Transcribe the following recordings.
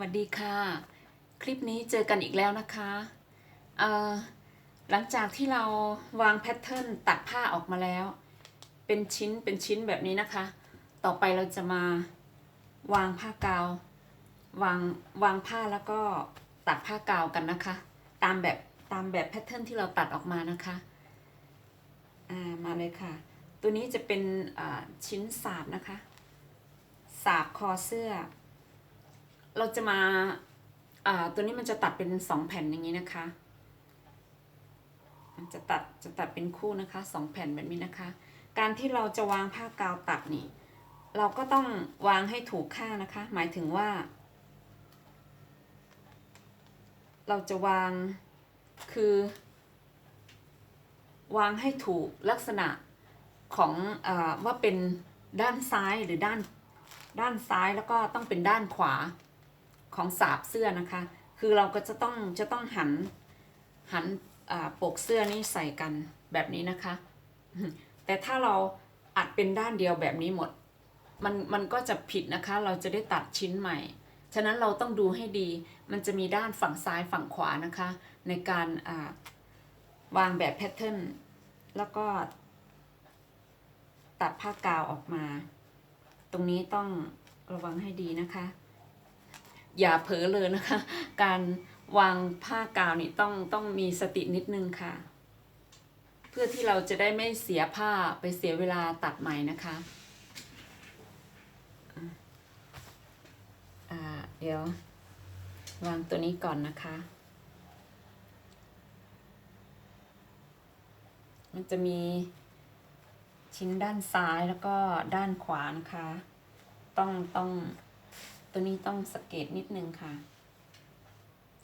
วัสดีค่ะ คลิปนี้เจอกันอีกแล้วนะคะหลังจากที่เราวางแพทเทิร์นตัดผ้าออกมาแล้ว เป็นชิ้นเป็นชิ้นแบบนี้นะคะ ต่อไปเราจะมาวางผ้ากาว วางวางผ้าแล้วก็ตัดผ้ากาวกันนะคะ ตามแบบตามแบบแพทเทิร์นที่เราตัดออกมานะคะอ่ามาเลยค่ะ ตัวนี้จะเป็นชิ้นสาบนะคะ สาบคอเสื้อ เราจะมาอ่าตัวนี้มันจะตัดเป็นสองแผ่นอย่างนี้นะคะมันจะตัดจะตัดเป็นคู่นะคะสองแผ่นแบบนี้นะคะ การที่เราจะวางผ้ากาวตัดนี่ เราก็ต้องวางให้ถูกข้านะคะ หมายถึงว่า เราจะวางคือ วางให้ถูกลักษณะของอาว่าเป็นด้านซ้ายหรือด้านด้านซ้ายแล้วก็ต้องเป็นด้านขวา ของสาบเสื้อนะคะ คือเราก็จะต้องจะต้องหันหันปกเสื้อนี้ใส่กันแบบนี้นะคะ แต่ถ้าเราอัดเป็นด้านเดียวแบบนี้หมด มันมันก็จะผิดนะคะ เราจะได้ตัดชิ้นใหม่ ฉะนั้นเราต้องดูให้ดี มันจะมีด้านฝั่งซ้ายฝั่งขวานะคะ ในการาวางแบบแพทเทิร์น แล้วก็ ตัดผ้ากาวออกมา ตรงนี้ต้องระวังให้ดีนะคะ อย่าเผลอเลยนะคะ การวางผ้ากาวนี่ต้องต้องมีสตินิดนึงค่ะ เพื่อที่เราจะได้ไม่เสียผ้าไปเสียเวลาตัดใหม่นะคะอ่าเดี๋ยว วางตัวนี้ก่อนนะคะ มันจะมีชิ้นด้านซ้ายแล้วก็ด้านขวานะคะ ต้องต้อง ตัวนี้ต้องสงเกตนิดนึงค่ะ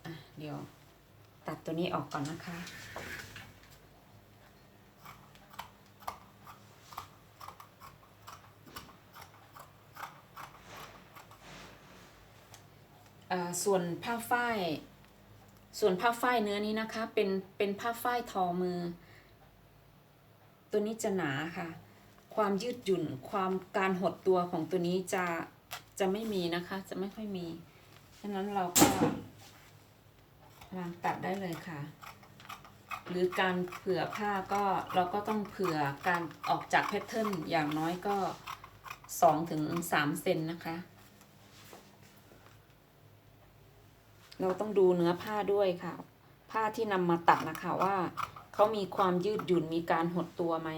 อะ เดี๋ยว ตัดตัวนี้ออกก่อนนะคะอ่าส่วนผ้าฝ้าย ส่วนผ้าฝ้ายเนื้อนี้นะคะ เป็น เป็นผ้าฝ้ายทอมือ ตัวนี้จะหนาค่ะ ความยืดหยุ่น ความการหดตัวของตัวนี้จะ จะไม่มีนะคะ จะไม่ค่อยมี ฉะนั้นเราก็วางตัดได้เลยค่ะ หรือการเผื่อผ้าก็เราก็ต้องเผื่อการออกจากแพทเทิร์นอย่างน้อยก็สองถึงสามเซนนะคะ เราต้องดูเนื้อผ้าด้วยค่ะ ผ้าที่นำมาตัดนะคะว่าเขามีความยืดหยุ่นมีการหดตัวไหม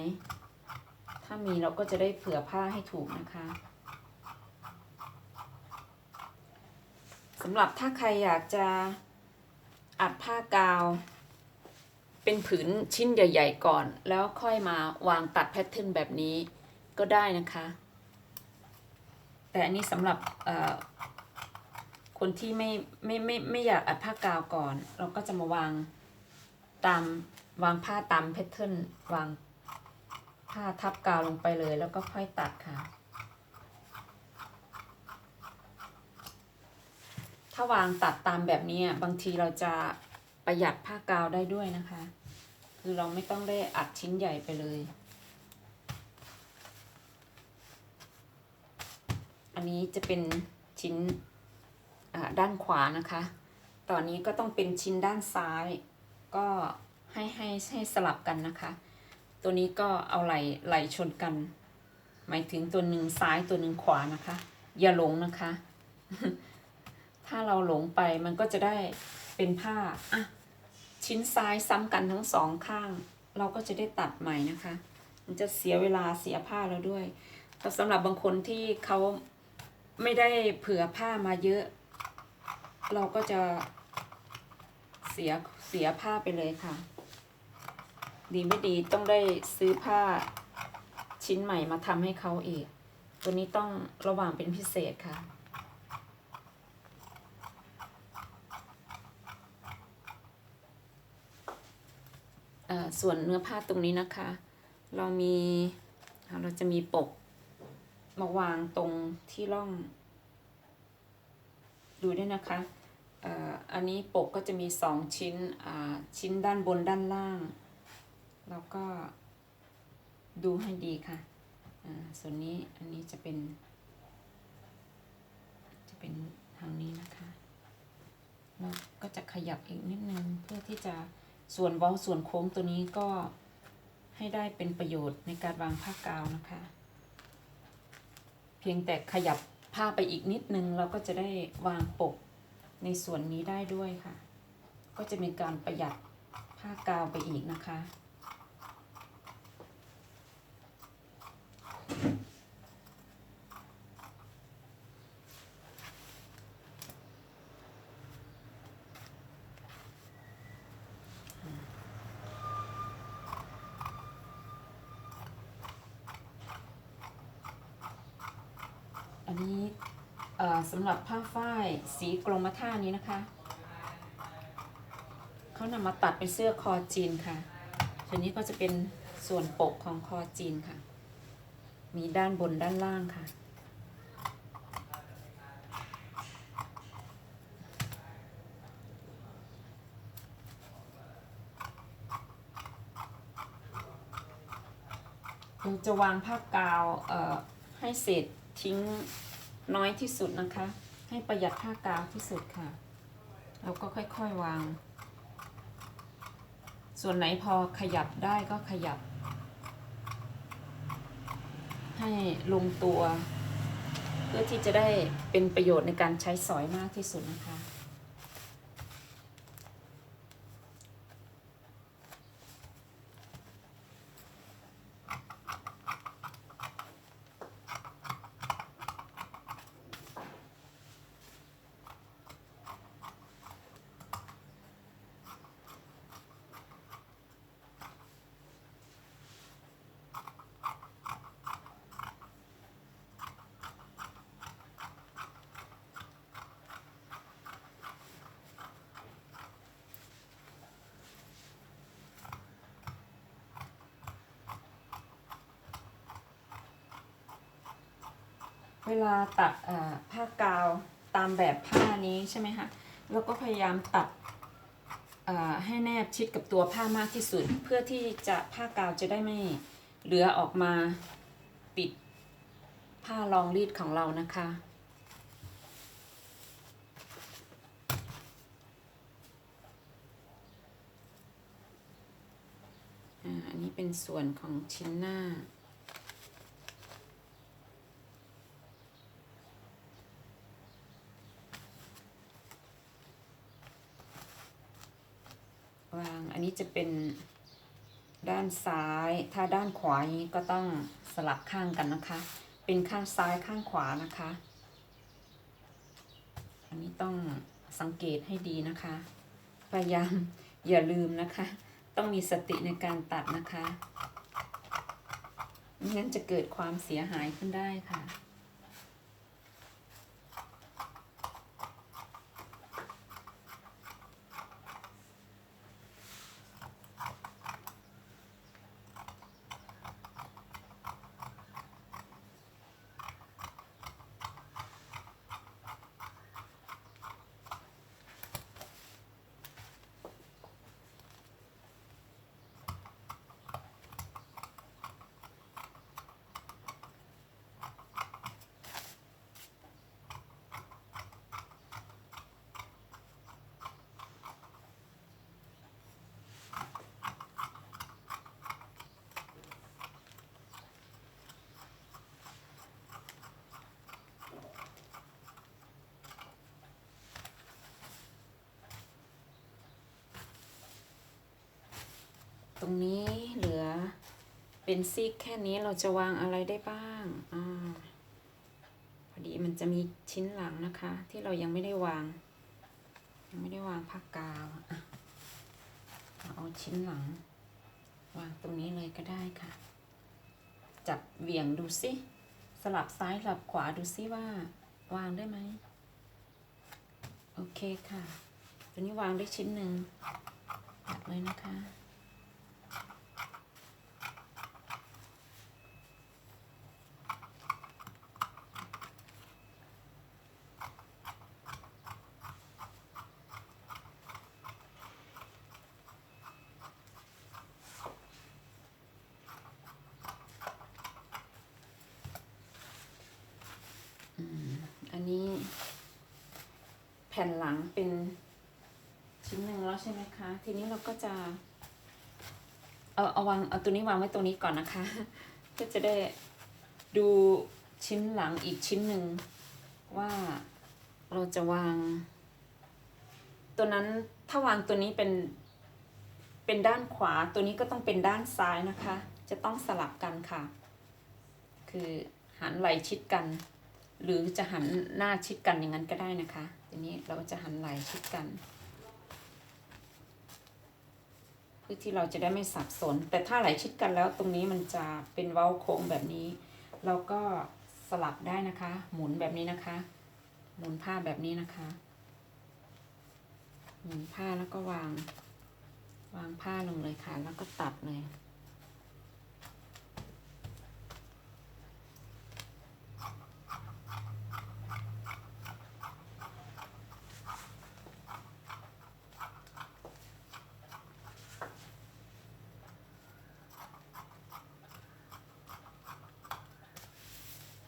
ถ้ามีเราก็จะได้เผื่อผ้าให้ถูกนะคะ สำหรับถ้าใครอยากจะอัดผ้ากาว เป็นผืนชิ้นใหญ่ ๆ ก่อน แล้วค่อยมาวางตัดแพทเทิร์นแบบนี้ก็ได้นะคะ แต่อันนี้สำหรับคนที่ไม่ไม่ไม่ไม่อยากอัดผ้ากาวก่อน เราก็จะมาวางตามวางผ้าตามแพทเทิร์นวางผ้าทับกาวลงไปเลย แล้วก็ค่อยตัดค่ะ ถ้าวางตัดตามแบบนี้อะบางทีเราจะประหยัดผ้ากาวได้ด้วยนะคะ คือเราไม่ต้องได้อัดชิ้นใหญ่ไปเลย อันนี้จะเป็นชิ้นอ่าด้านขวานะคะ ตอนนี้ก็ต้องเป็นชิ้นด้านซ้าย ก็ให้ให้ให้สลับกันนะคะ ตัวนี้ก็เอาไหลไหลชนกัน หมายถึงตัวหนึ่งซ้ายตัวหนึ่งขวานะคะ อย่าหลงนะคะ ถ้าเราหลงไปมันก็จะได้เป็นผ้าอะชิ้นซ้ายซ้ำกันทั้งสองข้าง เราก็จะได้ตัดใหม่นะคะ มันจะเสียเวลาเสียผ้าแล้วด้วยแต่สำหรับบางคนที่เขาไม่ได้เผื่อผ้ามาเยอะ เราก็จะเสียเสียผ้าไปเลยค่ะ ดีไม่ดีต้องได้ซื้อผ้าชิ้นใหม่มาทำให้เขาอีก ตัวนี้ต้องระวังเป็นพิเศษค่ะ เอ่อ ส่วนเนื้อผ้าตรงนี้นะคะ เรามีเราจะมีปก มาวางตรงที่ร่อง ดูด้วยนะคะอ,อันนี้ปกก็จะมีสองชิ้นชิ้นด้านบนด้านล่าง แล้วก็ดูให้ดีค่ะส่วนนี้อันนี้จะเป็น จะเป็นทางนี้นะคะ เราก็จะขยับอีกนิดนึงเพื่อที่จะ ส่วนเว้าส่วนโค้งตัวนี้ก็ให้ได้เป็นประโยชน์ในการวางผ้ากาวนะคะ เพียงแต่ขยับผ้าไปอีกนิดนึงเราก็จะได้วางปกในส่วนนี้ได้ด้วยค่ะ ก็จะมีการประหยัดผ้ากาวไปอีกนะคะ อันนี้เอ่อ สำหรับผ้าฝ้ายสีกรมท่านี้นะคะ เขานำมาตัดเป็นเสื้อคอจีนค่ะ ส่วนนี้ก็จะเป็นส่วนปกของคอจีนค่ะ มีด้านบนด้านล่างค่ะเราจะวางผ้ากาวให้เศษทิ้ง น้อยที่สุดนะคะ ให้ประหยัดค่ากาวที่สุดค่ะ เราก็ค่อยๆวาง ส่วนไหนพอขยับได้ก็ขยับ ให้ลงตัว เพื่อที่จะได้เป็นประโยชน์ในการใช้สอยมากที่สุดนะคะ เวลาตัดผ้ากาวตามแบบผ้านี้ใช่ไหมคะเราก็พยายามตัดให้แนบชิดกับตัวผ้ามากที่สุด เพื่อที่จะผ้ากาวจะได้ไม่เหลือออกมาปิดผ้ารองรีดของเรานะคะอันนี้เป็นส่วนของชิ้นหน้า วาง อันนี้จะเป็นด้านซ้าย ถ้าด้านขวาอย่างนี้ก็ต้องสลับข้างกันนะคะ เป็นข้างซ้ายข้างขวานะคะ อันนี้ต้องสังเกตให้ดีนะคะ พยายามอย่าลืมนะคะ ต้องมีสติในการตัดนะคะไม่งั้นจะเกิดความเสียหายขึ้นได้ค่ะ รงนี้เหลือเป็นซีกแค่นี้เราจะวางอะไรได้บ้างอ่าพอดีมันจะมีชิ้นหลังนะคะ ที่เรายังไม่ได้วาง ยังไม่ได้วางผ้ากาวอะเอาชิ้นหลัง วางตรงนี้เลยก็ได้ค่ะ จับเหวี่ยงดูสิสลับซ้ายสลับขวาดูสิว่าวางได้ไหมโอเคค่ะ ตัวนี้วางได้ชิ้นหนึ่งตัดเลยนะคะ อันนี้ แผ่นหลังเป็นชิ้นหนึ่งแล้วใช่ไหมคะ ทีนี้เราก็จะ เอาเอาวางเอาตัวนี้วางไว้ตรงนี้ก่อนนะคะ ก็จะได้ดูชิ้นหลังอีกชิ้นหนึ่งว่าเราจะวาง ตัวนั้นถ้าวางตัวนี้เป็นเป็นด้านขวาตัวนี้ก็ต้องเป็นด้านซ้ายนะคะ จะต้องสลับกันค่ะ คือหันไหลชิดกัน หรือจะหันหน้าชิดกันอย่างนั้นก็ได้นะคะ ทีนี้เราจะหันไหลชิดกันเพื่อที่เราจะได้ไม่สับสน แต่ถ้าไหลชิดกันแล้วตรงนี้มันจะเป็นเว้าโค้งแบบนี้ เราก็สลับได้นะคะ หมุนแบบนี้นะคะ หมุนผ้าแบบนี้นะคะ หมุนผ้าแล้วก็วาง วางผ้าลงเลยค่ะ แล้วก็ตัดเลย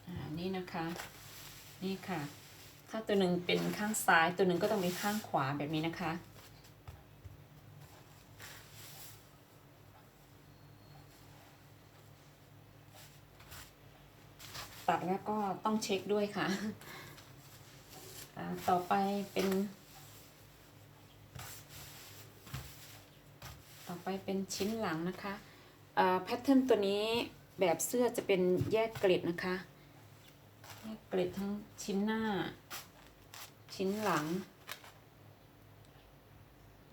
อ่านี่นะคะ นี่ค่ะ ถ้า ตัวหนึ่งเป็นข้างซ้ายตัวหนึ่งก็ต้องเป็นข้างขวาแบบนี้นะคะ ตัดแล้วก็ต้องเช็คด้วยค่ะต่อไปเป็น ต่อไปเป็นชิ้นหลังนะคะแพทเทิร์นตัวนี้แบบเสื้อจะเป็นแยกเกล็ดนะคะ แยกเกล็ดทั้งชิ้นหน้า ชิ้นหลัง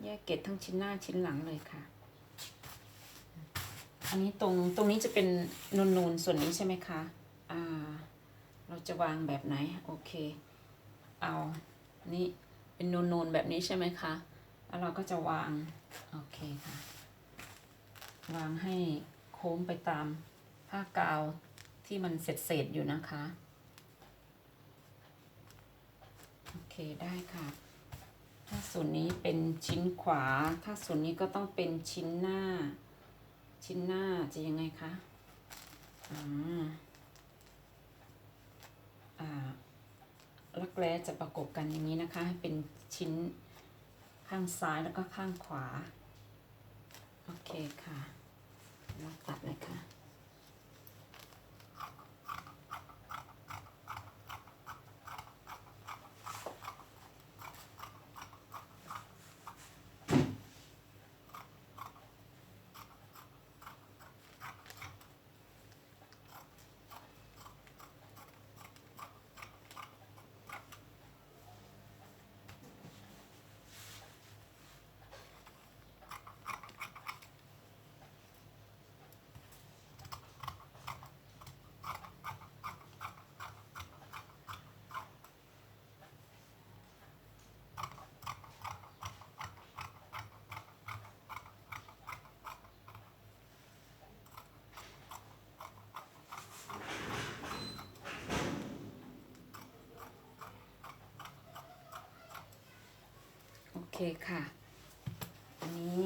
แยกเกล็ดทั้งชิ้นหน้าชิ้นหลังเลยค่ะ อันนี้ตรงตรงนี้จะเป็นนูนนูนๆส่วนนี้ใช่ไหมคะอ่าเราจะวางแบบไหน โอเค เอานี่เป็นนูนนูนๆแบบนี้ใช่ไหมคะแล้วเราก็จะวาง โอเคค่ะ วางให้โค้งไปตามผ้ากาวที่มันเสร็จเสร็จๆอยู่นะคะ โอ เคได้ค่ะ ถ้าส่วนนี้เป็นชิ้นขวา ถ้าส่วนนี้ก็ต้องเป็นชิ้นหน้า ชิ้นหน้าจะยังไงคะอ่าอ่าลักแร้จะประกบกันอย่างนี้นะคะให้เป็นชิ้นข้างซ้ายแล้วก็ข้างขวา โอเคค่ะเราตัดเลยค่ะ คค่ะ อันนี้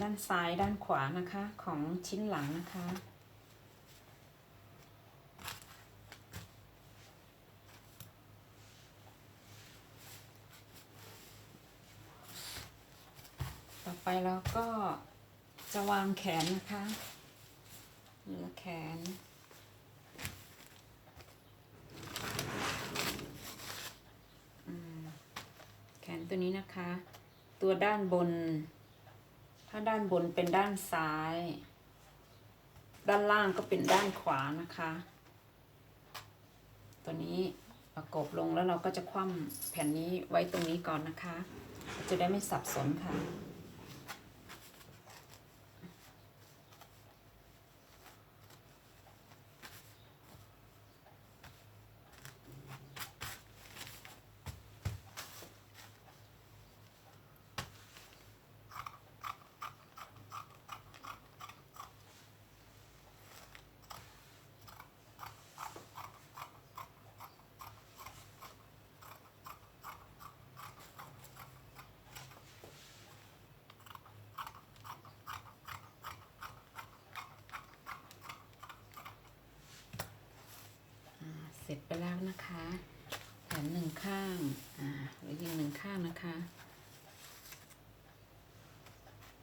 ด้านซ้ายด้านขวานะคะของชิ้นหลังนะคะ ต่อไปเราก็จะวางแขนนะคะ เหลือแขน นตัวนี้นะคะ ตัวด้านบน ถ้าด้านบนเป็นด้านซ้าย ด้านล่างก็เป็นด้านขวานะคะ ตัวนี้ประกบลงแล้วเราก็จะคว่ำแผ่นนี้ไว้ตรงนี้ก่อนนะคะ จะได้ไม่สับสนค่ะ เส ร็จไปแล้วนะคะแขนหนึ่งข้างอ่าหลืออีกหนึ่งข้างนะคะ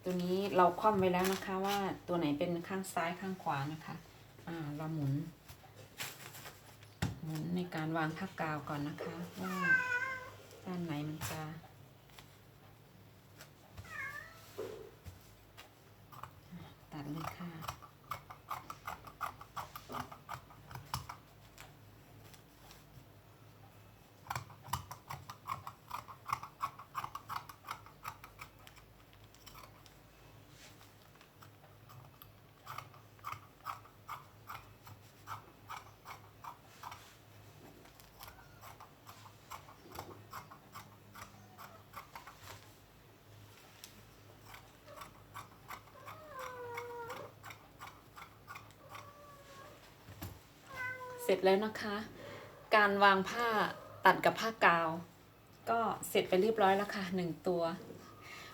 ตัวนี้เราคว่ำไว้แล้วนะคะว่าตัวไหนเป็นข้างซ้ายข้างขวานะคะอ่าเราหมุน หมุนในการวางผ้ากาวก่อนนะคะว่าด้านไหนมันจะตัดเลยค่ะ เสร็จแล้วนะคะ การวางผ้าตัดกับผ้ากาว ก็เสร็จไปเรียบร้อยแล้วค่ะหนึ่งตัว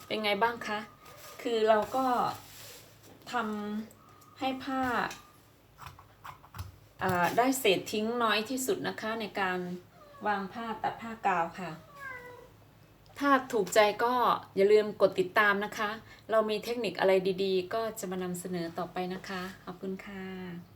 เป็นไงบ้างคะ คือเราก็ทำให้ผ้าอ่าได้เศษทิ้งน้อยที่สุดนะคะในการวางผ้าตัดผ้ากาวค่ะ ถ้าถูกใจก็อย่าลืมกดติดตามนะคะ เรามีเทคนิคอะไรดีๆ ก็จะมานำเสนอต่อไปนะคะ ขอบคุณค่ะ